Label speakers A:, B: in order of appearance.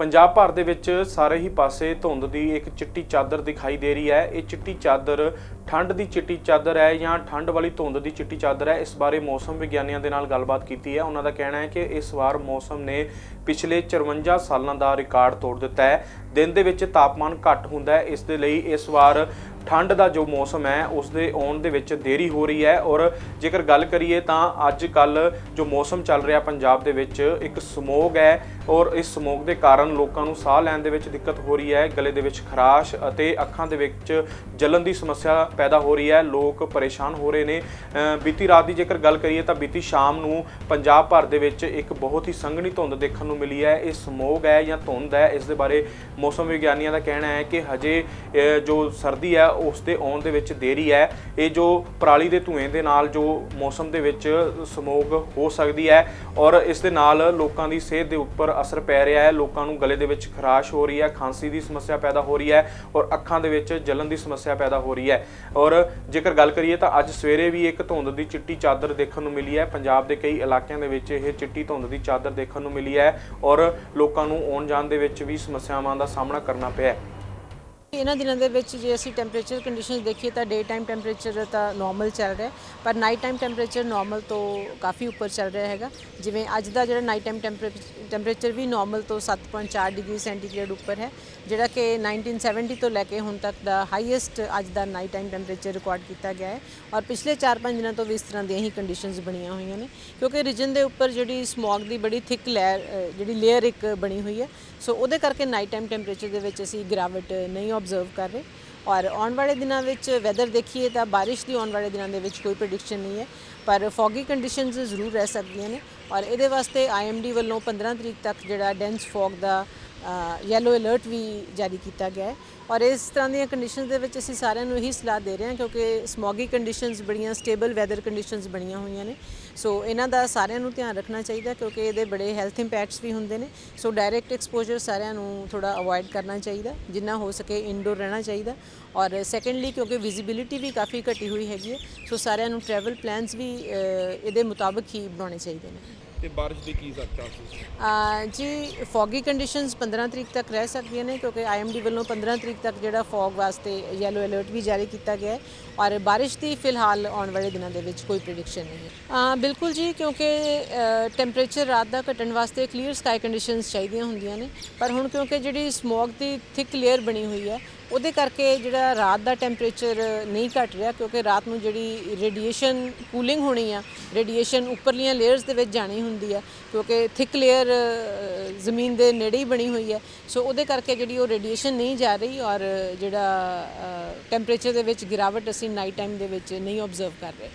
A: ਪੰਜਾਬ ਭਰ ਦੇ ਵਿੱਚ ਸਾਰੇ ਹੀ ਪਾਸੇ ਧੁੰਦ ਦੀ ਇੱਕ ਚਿੱਟੀ ਚਾਦਰ ਦਿਖਾਈ ਦੇ ਰਹੀ ਹੈ। ਇਹ ਚਿੱਟੀ ਚਾਦਰ ਠੰਡ ਦੀ ਚਿੱਟੀ ਚਾਦਰ ਹੈ ਜਾਂ ਠੰਡ ਵਾਲੀ ਧੁੰਦ ਦੀ ਚਿੱਟੀ ਚਾਦਰ ਹੈ? ਇਸ ਬਾਰੇ ਮੌਸਮ ਵਿਗਿਆਨੀਆਂ ਦੇ ਨਾਲ ਗੱਲਬਾਤ ਕੀਤੀ ਹੈ। ਉਹਨਾਂ ਦਾ ਕਹਿਣਾ ਹੈ ਕਿ ਇਸ ਵਾਰ ਮੌਸਮ ਨੇ ਪਿਛਲੇ 54 ਸਾਲਾਂ ਦਾ ਰਿਕਾਰਡ ਤੋੜ ਦਿੱਤਾ ਹੈ। ਦਿਨ ਦੇ ਵਿੱਚ ਤਾਪਮਾਨ ਘੱਟ ਹੁੰਦਾ ਹੈ। ਇਸ ਦੇ ਲਈ ਇਸ ਵਾਰ ਠੰਡ ਦਾ ਜੋ ਮੌਸਮ ਹੈ, ਉਸ ਦੇ ਆਉਣ ਦੇ ਵਿੱਚ ਦੇਰੀ ਹੋ ਰਹੀ ਹੈ। ਔਰ ਜੇਕਰ ਗੱਲ ਕਰੀਏ ਤਾਂ ਅੱਜ ਕੱਲ ਜੋ ਮੌਸਮ ਚੱਲ ਰਿਹਾ ਪੰਜਾਬ ਦੇ ਵਿੱਚ, ਇੱਕ ਸਮੋਗ ਹੈ ਔਰ ਇਸ ਸਮੋਗ ਦੇ ਕਾਰਨ ਲੋਕਾਂ ਨੂੰ ਸਾਹ ਲੈਣ ਦੇ ਵਿੱਚ ਦਿੱਕਤ ਹੋ ਰਹੀ ਹੈ। ਗਲੇ ਦੇ ਵਿੱਚ ਖਰਾਸ਼ ਅਤੇ ਅੱਖਾਂ ਦੇ ਵਿੱਚ ਜਲਨ ਦੀ ਸਮੱਸਿਆ ਪੈਦਾ ਹੋ ਰਹੀ ਹੈ। ਲੋਕ ਪਰੇਸ਼ਾਨ ਹੋ ਰਹੇ ਨੇ। ਬੀਤੀ ਰਾਤ ਦੀ ਜੇਕਰ ਗੱਲ ਕਰੀਏ ਤਾਂ ਬੀਤੀ ਸ਼ਾਮ ਨੂੰ ਪੰਜਾਬ ਭਰ ਦੇ ਵਿੱਚ ਇੱਕ ਬਹੁਤ ਹੀ ਸੰਘਣੀ ਧੁੰਦ ਦੇਖਣ ਨੂੰ ਮਿਲੀ ਹੈ। ਇਹ ਸਮੋਗ ਹੈ ਜਾਂ ਧੁੰਦ ਹੈ, ਇਸ ਦੇ ਬਾਰੇ ਮੌਸਮ ਵਿਗਿਆਨੀਆਂ ਦਾ ਕਹਿਣਾ ਹੈ ਕਿ ਹਜੇ ਜੋ ਸਰਦੀ ਹੈ, ਉਸ ਦੇ ਆਉਣ ਦੇ ਵਿੱਚ ਦੇਰੀ ਹੈ। ਇਹ ਜੋ ਪਰਾਲੀ ਦੇ ਧੂਏ ਦੇ ਨਾਲ ਜੋ ਮੌਸਮ ਦੇ ਵਿੱਚ ਸਮੋਗ ਹੋ ਸਕਦੀ ਹੈ ਔਰ ਇਸ ਦੇ ਨਾਲ ਲੋਕਾਂ ਦੀ ਸਿਹਤ ਦੇ ਉੱਪਰ ਅਸਰ ਪੈ ਰਿਹਾ ਹੈ। ਲੋਕਾਂ ਨੂੰ ਗਲੇ ਦੇ ਵਿੱਚ ਖਰਾਸ਼ ਹੋ ਰਹੀ ਹੈ, ਖਾਂਸੀ ਦੀ ਸਮੱਸਿਆ ਪੈਦਾ ਹੋ ਰਹੀ ਹੈ ਔਰ ਅੱਖਾਂ ਦੇ ਵਿੱਚ ਜਲਨ ਦੀ ਸਮੱਸਿਆ ਪੈਦਾ ਹੋ ਰਹੀ ਹੈ। ਔਰ ਜੇਕਰ ਗੱਲ ਕਰੀਏ ਤਾਂ ਅੱਜ ਸਵੇਰੇ ਵੀ ਇੱਕ ਧੁੰਦ ਦੀ ਚਿੱਟੀ ਚਾਦਰ ਦੇਖਣ ਨੂੰ ਮਿਲੀ ਹੈ। ਪੰਜਾਬ ਦੇ ਕਈ ਇਲਾਕਿਆਂ ਦੇ ਵਿੱਚ ਇਹ ਚਿੱਟੀ ਧੁੰਦ ਦੀ ਚਾਦਰ ਦੇਖਣ ਨੂੰ ਮਿਲੀ ਹੈ ਔਰ ਲੋਕਾਂ ਨੂੰ ਆਉਣ ਜਾਣ ਦੇ ਵਿੱਚ ਵੀ ਸਮੱਸਿਆਵਾਂ ਦਾ ਸਾਹਮਣਾ ਕਰਨਾ ਪਿਆ
B: ਇਹਨਾਂ ਦਿਨਾਂ ਦੇ ਵਿੱਚ ਜੇ ਅਸੀਂ ਟੈਂਪਰੇਚਰ ਕੰਡੀਸ਼ਨਸ ਦੇਖੀਏ ਤਾਂ ਡੇ ਟਾਈਮ ਟੈਂਪਰੇਚਰ ਤਾਂ ਨਾਰਮਲ ਚੱਲ ਰਿਹਾ ਪਰ ਨਾਈਟ ਟਾਈਮ ਟੈਂਪਰੇਚਰ ਨਾਰਮਲ ਤੋਂ ਕਾਫੀ ਉੱਪਰ ਚੱਲ ਰਿਹਾ ਹੈਗਾ। ਜਿਵੇਂ ਅੱਜ ਦਾ ਜਿਹੜਾ ਨਾਈਟ ਟਾਈਮ ਟੈਂਪਰੇਚਰ ਵੀ ਨਾਰਮਲ ਤੋਂ 7.4 ਡਿਗਰੀ ਸੈਂਟੀਗ੍ਰੇਡ ਉੱਪਰ ਹੈ, ਜਿਹੜਾ ਕਿ 1970 ਤੋਂ ਲੈ ਕੇ ਹੁਣ ਤੱਕ ਦਾ ਹਾਈਐਸਟ ਅੱਜ ਦਾ ਨਾਈਟ ਟਾਈਮ ਟੈਂਪਰੇਚਰ ਰਿਕਾਰਡ ਕੀਤਾ ਗਿਆ ਹੈ। ਔਰ ਪਿਛਲੇ 4-5 ਦਿਨਾਂ ਤੋਂ ਵੀ ਇਸ ਤਰ੍ਹਾਂ ਦੀਆਂ ਹੀ ਕੰਡੀਸ਼ਨਸ ਬਣੀਆਂ ਹੋਈਆਂ ਨੇ, ਕਿਉਂਕਿ ਰੀਜਨ ਦੇ ਉੱਪਰ ਜਿਹੜੀ ਸਮੌਗ ਦੀ ਬੜੀ ਥਿਕ ਲੇਅਰ ਜਿਹੜੀ ਲੇਅਰ ਇੱਕ ਬਣੀ ਹੋਈ ਹੈ ਸੋ ਉਹਦੇ ਕਰਕੇ ਨਾਈਟ ਟਾਈਮ ਟੈਂਪਰੇਚਰ ਦੇ ਵਿੱਚ ਅਸੀਂ ਗਿਰਾਵਟ ਨਹੀਂ ਆਬਜ਼ਰਵ ਕਰ ਰਹੇ। ਔਰ ਆਉਣ ਵਾਲੇ ਦਿਨਾਂ ਵਿੱਚ ਵੈਦਰ ਦੇਖੀਏ ਤਾਂ ਬਾਰਿਸ਼ ਦੀ ਆਉਣ ਵਾਲੇ ਦਿਨਾਂ ਦੇ ਵਿੱਚ ਕੋਈ ਪ੍ਰੈਡਿਕਸ਼ਨ ਨਹੀਂ ਹੈ। ਪਰ ਫੌਗੀ ਕੰਡੀਸ਼ਨਸ ਜ਼ਰੂਰ ਰਹਿ ਸਕਦੀਆਂ ਨੇ। ਔਰ ਇਹਦੇ ਵਾਸਤੇ ਆਈਐਮਡੀ ਵੱਲੋਂ 15 ਤਰੀਕ ਤੱਕ ਜਿਹੜਾ ਡੈਂਸ ਫੌਗ ਦਾ ਯੈਲੋ ਅਲਰਟ ਵੀ ਜਾਰੀ ਕੀਤਾ ਗਿਆ ਹੈ। ਔਰ ਇਸ ਤਰ੍ਹਾਂ ਦੀਆਂ ਕੰਡੀਸ਼ਨਸ ਦੇ ਵਿੱਚ ਅਸੀਂ ਸਾਰਿਆਂ ਨੂੰ ਇਹੀ ਸਲਾਹ ਦੇ ਰਹੇ ਹਾਂ ਕਿਉਂਕਿ ਸਮੌਗੀ ਕੰਡੀਸ਼ਨਸ ਬੜੀਆਂ ਸਟੇਬਲ ਵੈਦਰ ਕੰਡੀਸ਼ਨਸ ਬਣੀਆਂ ਹੋਈਆਂ ਨੇ। ਸੋ ਇਹਨਾਂ ਦਾ ਸਾਰਿਆਂ ਨੂੰ ਧਿਆਨ ਰੱਖਣਾ ਚਾਹੀਦਾ ਕਿਉਂਕਿ ਇਹਦੇ ਬੜੇ ਹੈਲਥ ਇੰਪੈਕਟਸ ਵੀ ਹੁੰਦੇ ਨੇ। ਸੋ ਡਾਇਰੈਕਟ ਐਕਸਪੋਜ਼ਰ ਸਾਰਿਆਂ ਨੂੰ ਥੋੜਾ ਅਵੋਇਡ ਕਰਨਾ ਚਾਹੀਦਾ, ਜਿੰਨਾ ਹੋ ਸਕੇ ਇਨਡੋਰ ਰਹਿਣਾ ਚਾਹੀਦਾ। ਔਰ ਸੈਕੰਡਲੀ ਕਿਉਂਕਿ ਵਿਜ਼ਿਬਿਲਿਟੀ ਵੀ ਕਾਫੀ ਘਟੀ ਹੋਈ ਹੈਗੀ ਹੈ ਸੋ ਸਾਰਿਆਂ ਨੂੰ ਟਰੈਵਲ ਪਲਾਨਸ ਵੀ ਇਹਦੇ ਮੁਤਾਬਕ ਹੀ ਬਣਾਉਣੇ ਚਾਹੀਦੇ ਨੇ।
C: ਤੇ ਬਾਰਿਸ਼ ਦੇ ਕੀ ਚਾਂਸਸ
B: ਜੀ ਫੌਗੀ ਕੰਡੀਸ਼ਨਸ 15 ਤਰੀਕ ਤੱਕ ਰਹਿ ਸਕਦੀਆਂ ਨੇ, ਕਿਉਂਕਿ ਆਈਐਮਡੀ ਵੱਲੋਂ 15 ਤਰੀਕ ਤੱਕ ਜਿਹੜਾ ਫੌਗ ਵਾਸਤੇ ਯੈਲੋ ਅਲਰਟ ਵੀ ਜਾਰੀ ਕੀਤਾ ਗਿਆ ਹੈ। ਔਰ ਬਾਰਿਸ਼ ਦੀ ਫਿਲਹਾਲ ਆਉਣ ਵਾਲੇ ਦਿਨਾਂ ਦੇ ਵਿੱਚ ਕੋਈ ਪ੍ਰੈਡਿਕਸ਼ਨ ਨਹੀਂ ਹੈ। ਬਿਲਕੁਲ ਜੀ, ਕਿਉਂਕਿ ਟੈਂਪਰੇਚਰ ਰਾਤ ਦਾ ਘਟਣ ਵਾਸਤੇ ਕਲੀਅਰ ਸਕਾਈ ਕੰਡੀਸ਼ਨਸ ਚਾਹੀਦੀਆਂ ਹੁੰਦੀਆਂ ਨੇ। ਪਰ ਹੁਣ ਕਿਉਂਕਿ ਜਿਹੜੀ ਸਮੋਗ ਦੀ ਥਿਕ ਲੇਅਰ ਬਣੀ ਹੋਈ ਹੈ ਉਹਦੇ ਕਰਕੇ ਜਿਹੜਾ ਰਾਤ ਦਾ ਟੈਂਪਰੇਚਰ ਨਹੀਂ ਘਟ ਰਿਹਾ ਕਿਉਂਕਿ ਰਾਤ ਨੂੰ ਜਿਹੜੀ ਰੇਡੀਏਸ਼ਨ ਕੂਲਿੰਗ ਹੋਣੀ ਆ ਰੇਡੀਏਸ਼ਨ ਉੱਪਰਲੀਆਂ ਲੇਅਰਸ ਦੇ ਵਿੱਚ ਜਾਣੀ ਹੁੰਦੀ ਆ, ਕਿਉਂਕਿ ਥਿਕ ਲੇਅਰ ਜ਼ਮੀਨ ਦੇ ਨੇੜੇ ਹੀ ਬਣੀ ਹੋਈ ਹੈ ਸੋ ਉਹਦੇ ਕਰਕੇ ਜਿਹੜੀ ਉਹ ਰੇਡੀਏਸ਼ਨ ਨਹੀਂ ਜਾ ਰਹੀ ਔਰ ਜਿਹੜਾ ਟੈਂਪਰੇਚਰ ਦੇ ਵਿੱਚ ਗਿਰਾਵਟ ਅਸੀਂ ਨਾਈਟ ਟਾਈਮ ਦੇ ਵਿੱਚ ਨਹੀਂ ਆਬਜ਼ਰਵ ਕਰ ਰਹੇ।